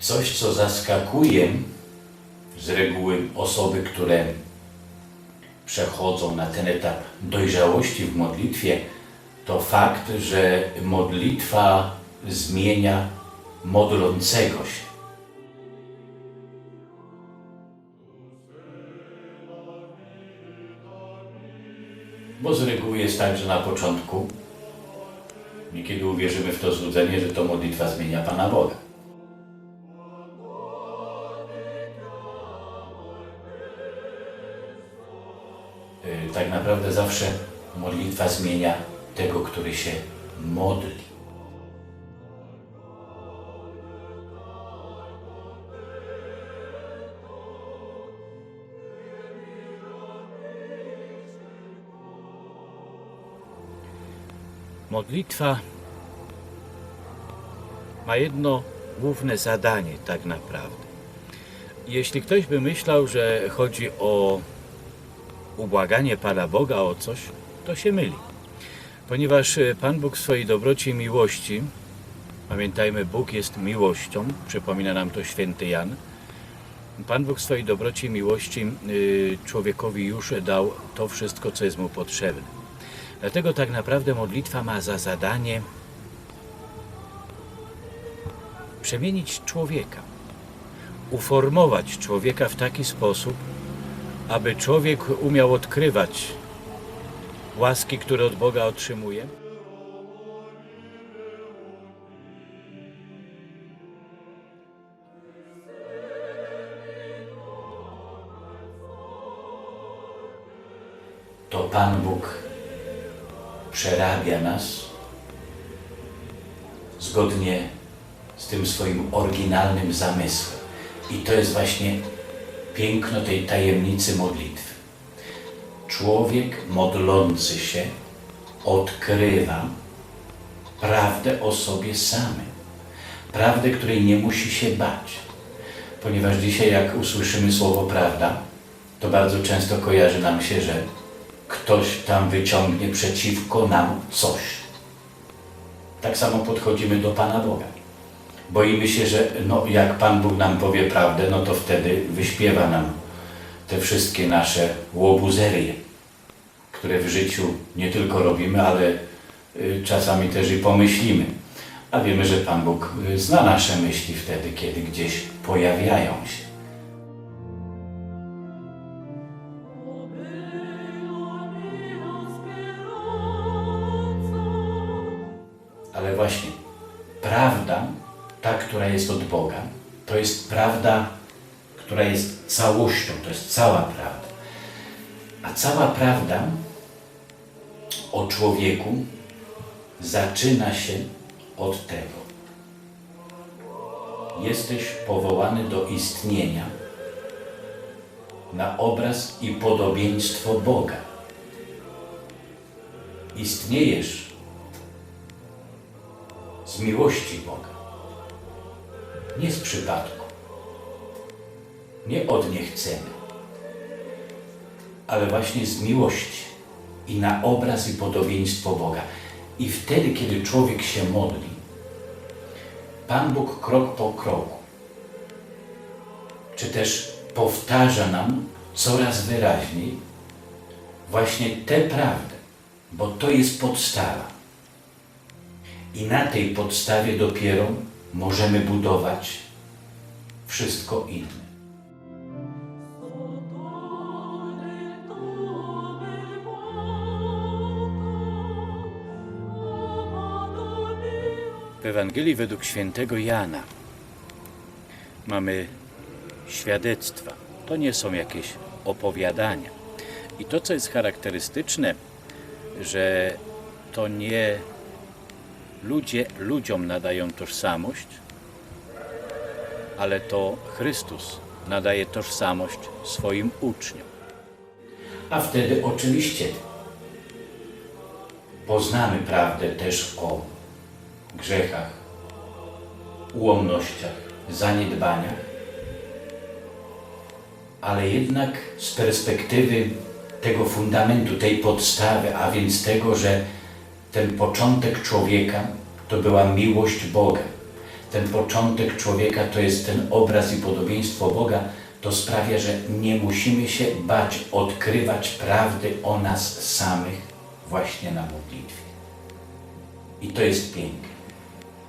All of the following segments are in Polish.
Coś, co zaskakuje z reguły osoby, które przechodzą na ten etap dojrzałości w modlitwie, to fakt, że modlitwa zmienia modlącego się. Bo z reguły jest tak, że na początku niekiedy uwierzymy w to złudzenie, że to modlitwa zmienia Pana Boga. Tak naprawdę zawsze modlitwa zmienia tego, który się modli. Modlitwa ma jedno główne zadanie, tak naprawdę. Jeśli ktoś by myślał, że chodzi o ubłaganie Pana Boga o coś, to się myli. Ponieważ e, Pan Bóg w swojej dobroci i miłości, pamiętajmy, Bóg jest miłością, przypomina nam to święty Jan, Pan Bóg w swojej dobroci i miłości y, człowiekowi już dał to wszystko, co jest mu potrzebne. Dlatego tak naprawdę modlitwa ma za zadanie przemienić człowieka, uformować człowieka w taki sposób, aby człowiek umiał odkrywać łaski, które od Boga otrzymuje. To Pan Bóg przerabia nas zgodnie z tym swoim oryginalnym zamysłem. I to jest właśnie piękno tej tajemnicy modlitwy. Człowiek modlący się odkrywa prawdę o sobie samym. Prawdę, której nie musi się bać. Ponieważ dzisiaj, jak usłyszymy słowo prawda, to bardzo często kojarzy nam się, że ktoś tam wyciągnie przeciwko nam coś. Tak samo podchodzimy do Pana Boga. Boimy się, że no, jak Pan Bóg nam powie prawdę, no to wtedy wyśpiewa nam te wszystkie nasze łobuzerie, które w życiu nie tylko robimy, ale y, czasami też i pomyślimy. A wiemy, że Pan Bóg y, zna nasze myśli wtedy, kiedy gdzieś pojawiają się. Całością, to jest cała prawda. A cała prawda o człowieku zaczyna się od tego. Jesteś powołany do istnienia na obraz i podobieństwo Boga. Istniejesz z miłości Boga, nie z przypadku, nie od niechcenia, ale właśnie z miłości i na obraz i podobieństwo Boga. I wtedy, kiedy człowiek się modli, Pan Bóg krok po kroku, czy też powtarza nam coraz wyraźniej właśnie tę prawdę, bo to jest podstawa. I na tej podstawie dopiero możemy budować wszystko inne. Ewangelii według świętego Jana mamy świadectwa. To nie są jakieś opowiadania. I to, co jest charakterystyczne, że to nie ludzie ludziom nadają tożsamość, ale to Chrystus nadaje tożsamość swoim uczniom. A wtedy oczywiście poznamy prawdę też o grzechach, ułomnościach, zaniedbaniach, ale jednak z perspektywy tego fundamentu, tej podstawy, a więc tego, że ten początek człowieka to była miłość Boga. ten początek człowieka to jest ten obraz i podobieństwo Boga, to sprawia, że nie musimy się bać odkrywać prawdy o nas samych właśnie na modlitwie. I to jest piękne.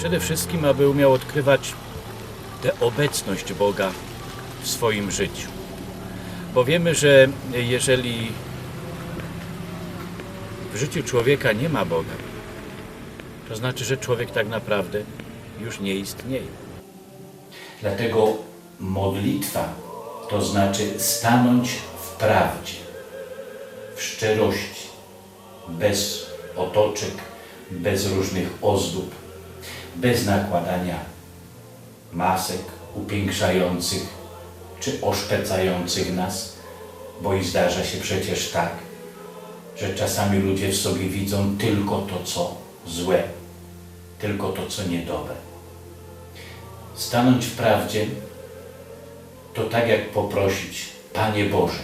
Przede wszystkim, aby umiał odkrywać tę obecność Boga w swoim życiu. Bo wiemy, że jeżeli w życiu człowieka nie ma Boga, to znaczy, że człowiek tak naprawdę już nie istnieje. Dlatego modlitwa to znaczy stanąć w prawdzie, w szczerości, bez otoczek, bez różnych ozdób, bez nakładania masek upiększających czy oszpecających nas, bo i zdarza się przecież tak, że czasami ludzie w sobie widzą tylko to, co złe, tylko to, co niedobre. Stanąć w prawdzie to tak jak poprosić, Panie Boże,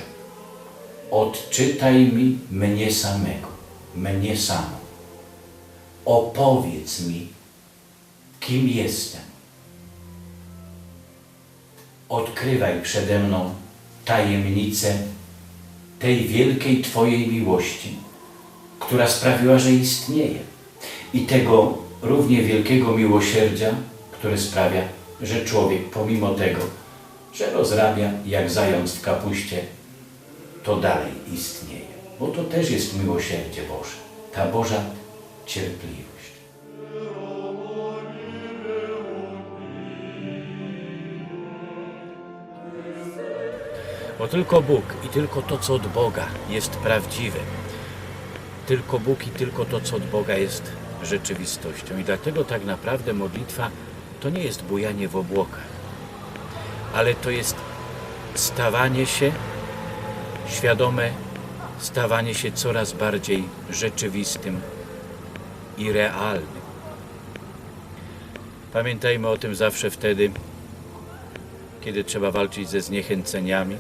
odczytaj mi mnie samego, mnie samą. Opowiedz mi, kim jestem. Odkrywaj przede mną tajemnicę tej wielkiej Twojej miłości, która sprawiła, że istnieje, i tego równie wielkiego miłosierdzia, które sprawia, że człowiek pomimo tego, że rozrabia jak zając w kapuście, to dalej istnieje. Bo to też jest miłosierdzie Boże, ta Boża cierpliwość. Bo tylko Bóg i tylko to, co od Boga jest prawdziwe. Tylko Bóg i tylko to, co od Boga jest rzeczywistością. I dlatego tak naprawdę modlitwa to nie jest bujanie w obłokach, ale to jest stawanie się, świadome stawanie się coraz bardziej rzeczywistym i realnym. Pamiętajmy o tym zawsze wtedy, kiedy trzeba walczyć ze zniechęceniami,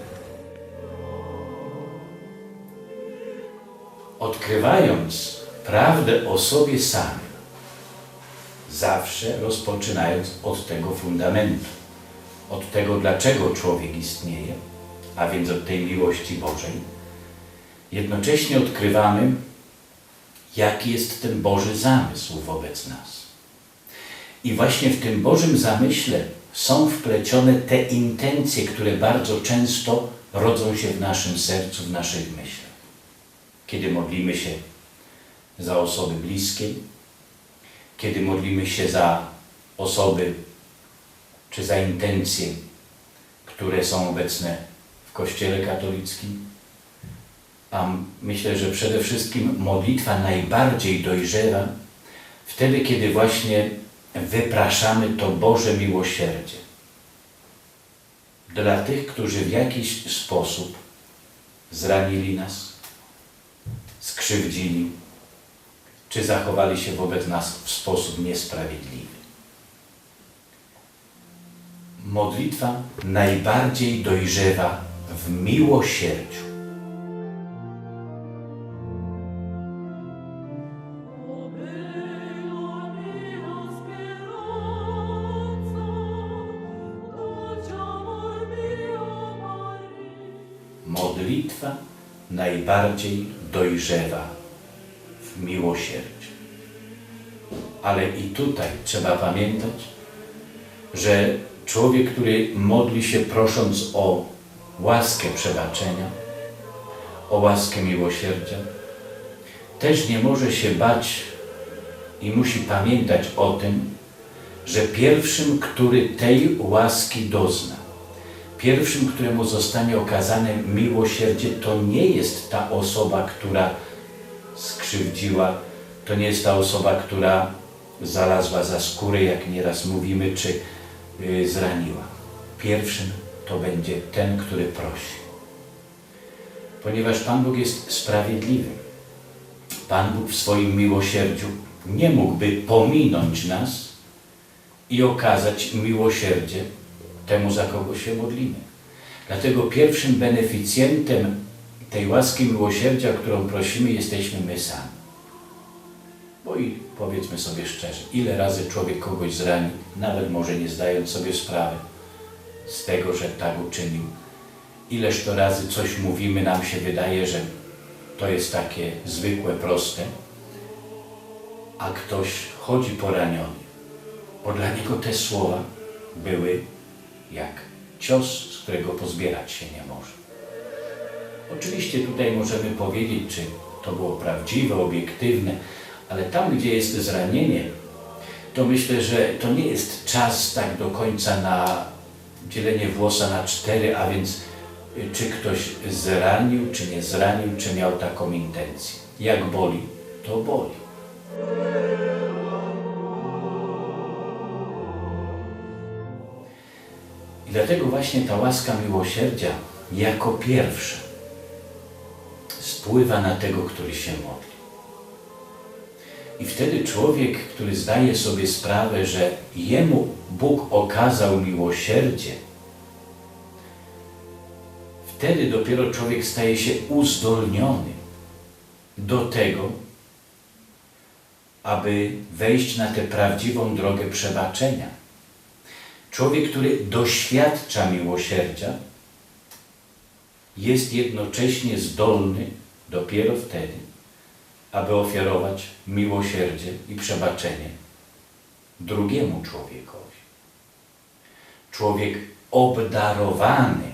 odkrywając prawdę o sobie samym, zawsze rozpoczynając od tego fundamentu, od tego, dlaczego człowiek istnieje, a więc od tej miłości Bożej, jednocześnie odkrywamy, jaki jest ten Boży zamysł wobec nas. I właśnie w tym Bożym zamyśle są wplecione te intencje, które bardzo często rodzą się w naszym sercu, w naszych myślach kiedy modlimy się za osoby bliskie, kiedy modlimy się za osoby czy za intencje, które są obecne w Kościele katolickim. A myślę, że przede wszystkim modlitwa najbardziej dojrzewa wtedy, kiedy właśnie wypraszamy to Boże miłosierdzie dla tych, którzy w jakiś sposób zranili nas, skrzywdzili, czy zachowali się wobec nas w sposób niesprawiedliwy. Modlitwa najbardziej dojrzewa w miłosierdziu. Modlitwa najbardziej dojrzewa w miłosierdziu. Ale i tutaj trzeba pamiętać, że człowiek, który modli się prosząc o łaskę przebaczenia, o łaskę miłosierdzia, też nie może się bać i musi pamiętać o tym, że pierwszym, który tej łaski dozna, pierwszym, któremu zostanie okazane miłosierdzie, to nie jest ta osoba, która skrzywdziła, to nie jest ta osoba, która zalazła za skórę, jak nieraz mówimy, czy y, zraniła. Pierwszym to będzie ten, który prosi. Ponieważ Pan Bóg jest sprawiedliwy. Pan Bóg w swoim miłosierdziu nie mógłby pominąć nas i okazać miłosierdzie temu, za kogo się modlimy. Dlatego pierwszym beneficjentem tej łaski miłosierdzia, którą prosimy, jesteśmy my sami. Bo i powiedzmy sobie szczerze, ile razy człowiek kogoś zrani, nawet może nie zdając sobie sprawy z tego, że tak uczynił. Ileż to razy coś mówimy, nam się wydaje, że to jest takie zwykłe, proste, a ktoś chodzi poraniony, bo dla niego te słowa były jak cios, z którego pozbierać się nie może. Oczywiście tutaj możemy powiedzieć, czy to było prawdziwe, obiektywne, ale tam, gdzie jest zranienie, to myślę, że to nie jest czas tak do końca na dzielenie włosa na cztery, a więc y, czy ktoś zranił, czy nie zranił, czy miał taką intencję. Jak boli, to boli. Dlatego właśnie ta łaska miłosierdzia jako pierwsza spływa na tego, który się modli. I wtedy człowiek, który zdaje sobie sprawę, że jemu Bóg okazał miłosierdzie, wtedy dopiero człowiek staje się uzdolniony do tego, aby wejść na tę prawdziwą drogę przebaczenia. Człowiek, który doświadcza miłosierdzia, jest jednocześnie zdolny dopiero wtedy, aby ofiarować miłosierdzie i przebaczenie drugiemu człowiekowi. Człowiek obdarowany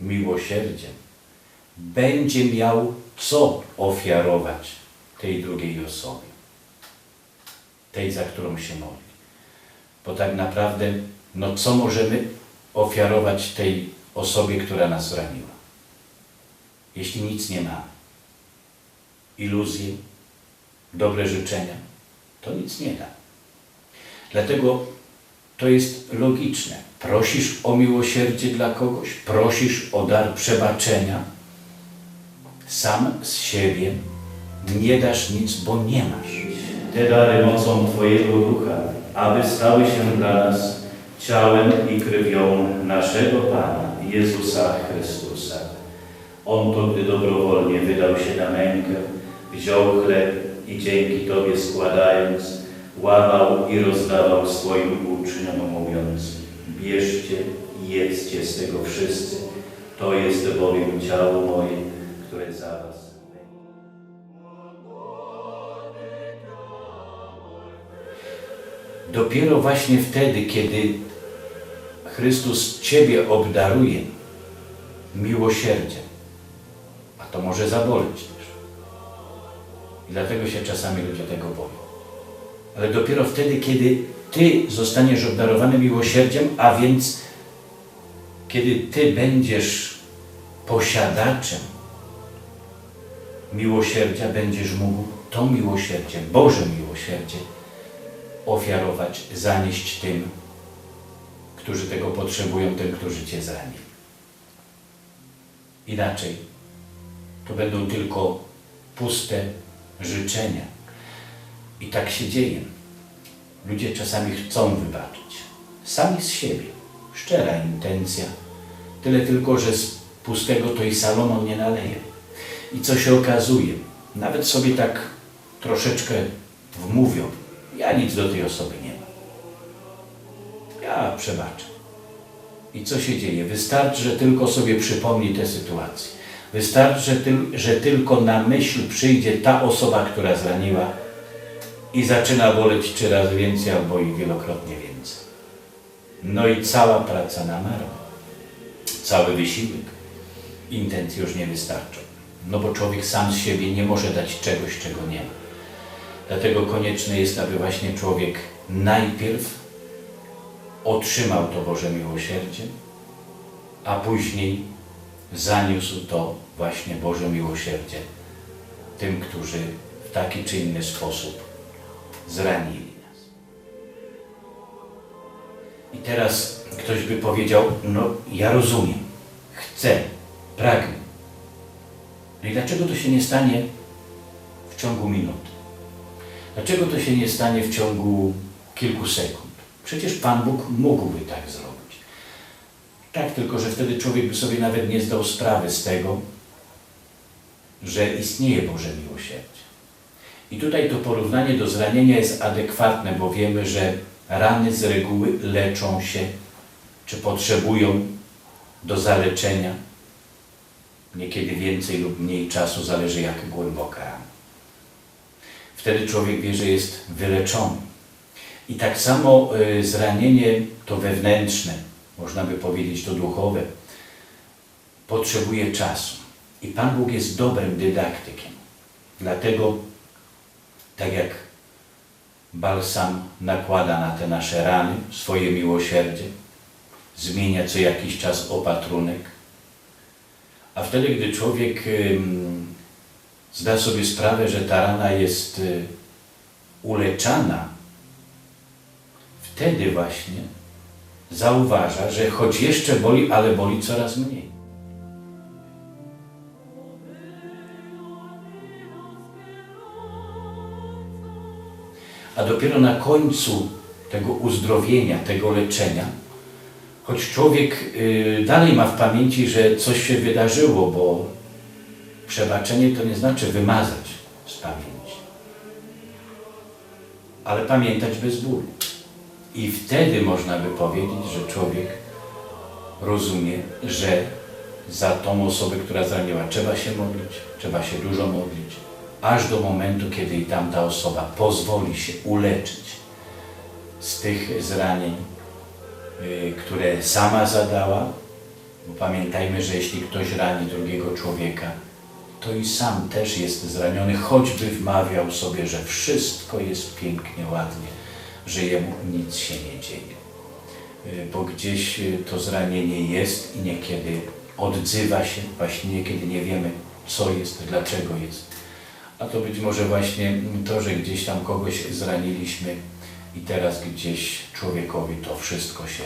miłosierdziem będzie miał co ofiarować tej drugiej osobie, tej, za którą się modli. Bo tak naprawdę, no co możemy ofiarować tej osobie, która nas zraniła? Jeśli nic nie mamy iluzje, dobre życzenia, to nic nie da. Dlatego to jest logiczne. Prosisz o miłosierdzie dla kogoś, prosisz o dar przebaczenia, sam z siebie nie dasz nic, bo nie masz. Te dary mocą Twojego Ducha, aby stały się dla nas ciałem i krwią naszego Pana Jezusa Chrystusa. On to, gdy dobrowolnie wydał się na mękę, wziął chleb i dzięki Tobie składając, łamał i rozdawał swoim uczniom, mówiąc, bierzcie i jedzcie z tego wszyscy, to jest bowiem ciało moje, które za Was. Dopiero właśnie wtedy, kiedy Chrystus Ciebie obdaruje miłosierdziem, a to może zaboleć też. I dlatego się czasami ludzie tego boją. Ale dopiero wtedy, kiedy Ty zostaniesz obdarowany miłosierdziem, a więc kiedy Ty będziesz posiadaczem miłosierdzia, będziesz mógł to miłosierdzie, Boże miłosierdzie, ofiarować, zanieść tym, którzy tego potrzebują, tym, którzy Cię zranili. Inaczej to będą tylko puste życzenia. I tak się dzieje. Ludzie czasami chcą wybaczyć. Sami z siebie. Szczera intencja. Tyle tylko, że z pustego to i Salomon nie naleje. I co się okazuje? Nawet sobie tak troszeczkę wmówią. Ja nic do tej osoby nie mam. Ja przebaczę. I co się dzieje? Wystarczy, że tylko sobie przypomni tę sytuację. Wystarczy, że, że tylko na myśl przyjdzie ta osoba, która zraniła i zaczyna boleć trzy razy więcej albo i wielokrotnie więcej. No i cała praca na marne. Cały wysiłek. Intencje już nie wystarczą. No bo człowiek sam z siebie nie może dać czegoś, czego nie ma. Dlatego konieczne jest, aby właśnie człowiek najpierw otrzymał to Boże miłosierdzie, a później zaniósł to właśnie Boże miłosierdzie tym, którzy w taki czy inny sposób zranili nas. I teraz ktoś by powiedział, no ja rozumiem, chcę, pragnę. No i dlaczego to się nie stanie w ciągu minuty? Dlaczego to się nie stanie w ciągu kilku sekund? Przecież Pan Bóg mógłby tak zrobić. Tak, tylko że wtedy człowiek by sobie nawet nie zdał sprawy z tego, że istnieje Boże miłosierdzie. I tutaj to porównanie do zranienia jest adekwatne, bo wiemy, że rany z reguły leczą się, czy potrzebują do zaleczenia. Niekiedy więcej lub mniej czasu, zależy jak głęboka rana. Wtedy człowiek wie, że jest wyleczony. I tak samo y, zranienie to wewnętrzne, można by powiedzieć to duchowe, potrzebuje czasu. I Pan Bóg jest dobrym dydaktykiem. Dlatego, tak jak balsam nakłada na te nasze rany swoje miłosierdzie, zmienia co jakiś czas opatrunek, a wtedy, gdy człowiek zda sobie sprawę, że ta rana jest y, uleczana, wtedy właśnie zauważa, że choć jeszcze boli, ale boli coraz mniej. A dopiero na końcu tego uzdrowienia, tego leczenia, choć człowiek y, dalej ma w pamięci, że coś się wydarzyło, bo przebaczenie to nie znaczy wymazać z pamięci, ale pamiętać bez bólu. I wtedy można by powiedzieć, że człowiek rozumie, że za tą osobę, która zraniła, trzeba się modlić, trzeba się dużo modlić, aż do momentu, kiedy tamta osoba pozwoli się uleczyć z tych zranień, y, które sama zadała. Bo pamiętajmy, że jeśli ktoś rani drugiego człowieka, to i sam też jest zraniony, choćby wmawiał sobie, że wszystko jest pięknie, ładnie, że jemu nic się nie dzieje. Y, Bo gdzieś y, to zranienie jest i niekiedy odzywa się, właśnie niekiedy nie wiemy, co jest, dlaczego jest. A to być może właśnie to, że gdzieś tam kogoś zraniliśmy i teraz gdzieś człowiekowi to wszystko się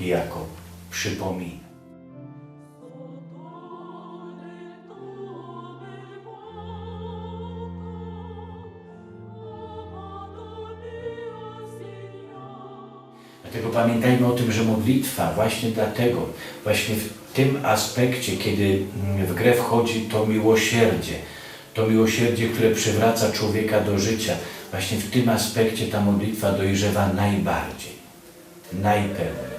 niejako przypomina. Pamiętajmy o tym, że modlitwa właśnie dlatego, właśnie w tym aspekcie, kiedy mm, w grę wchodzi to miłosierdzie, to miłosierdzie, które przywraca człowieka do życia, właśnie w tym aspekcie ta modlitwa dojrzewa najbardziej, najpełniej.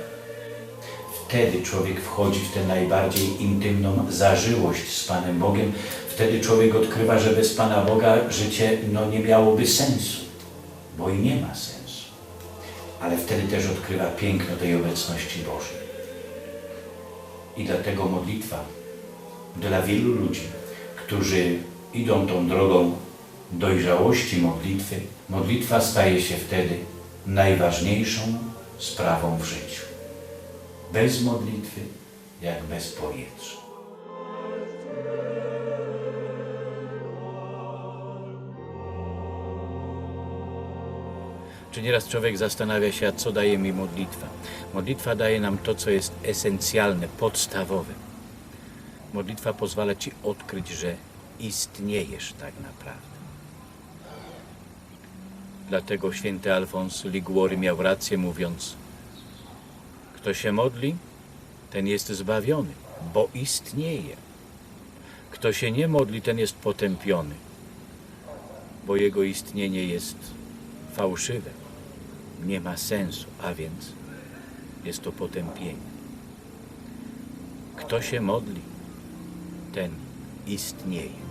Wtedy człowiek wchodzi w tę najbardziej intymną zażyłość z Panem Bogiem. Wtedy człowiek odkrywa, że bez Pana Boga życie no, nie miałoby sensu, bo i nie ma sensu ale wtedy też odkrywa piękno tej obecności Bożej. I dlatego modlitwa dla wielu ludzi, którzy idą tą drogą dojrzałości modlitwy, modlitwa staje się wtedy najważniejszą sprawą w życiu. Bez modlitwy, jak bez powietrza. Czy nieraz człowiek zastanawia się, a co daje mi modlitwa? Modlitwa daje nam to, co jest esencjalne, podstawowe. Modlitwa pozwala ci odkryć, że istniejesz tak naprawdę. Dlatego święty Alfons Liguori miał rację mówiąc: Kto się modli, ten jest zbawiony, bo istnieje. Kto się nie modli, ten jest potępiony, bo jego istnienie jest fałszywe, nie ma sensu, a więc jest to potępienie. Kto się modli, ten istnieje.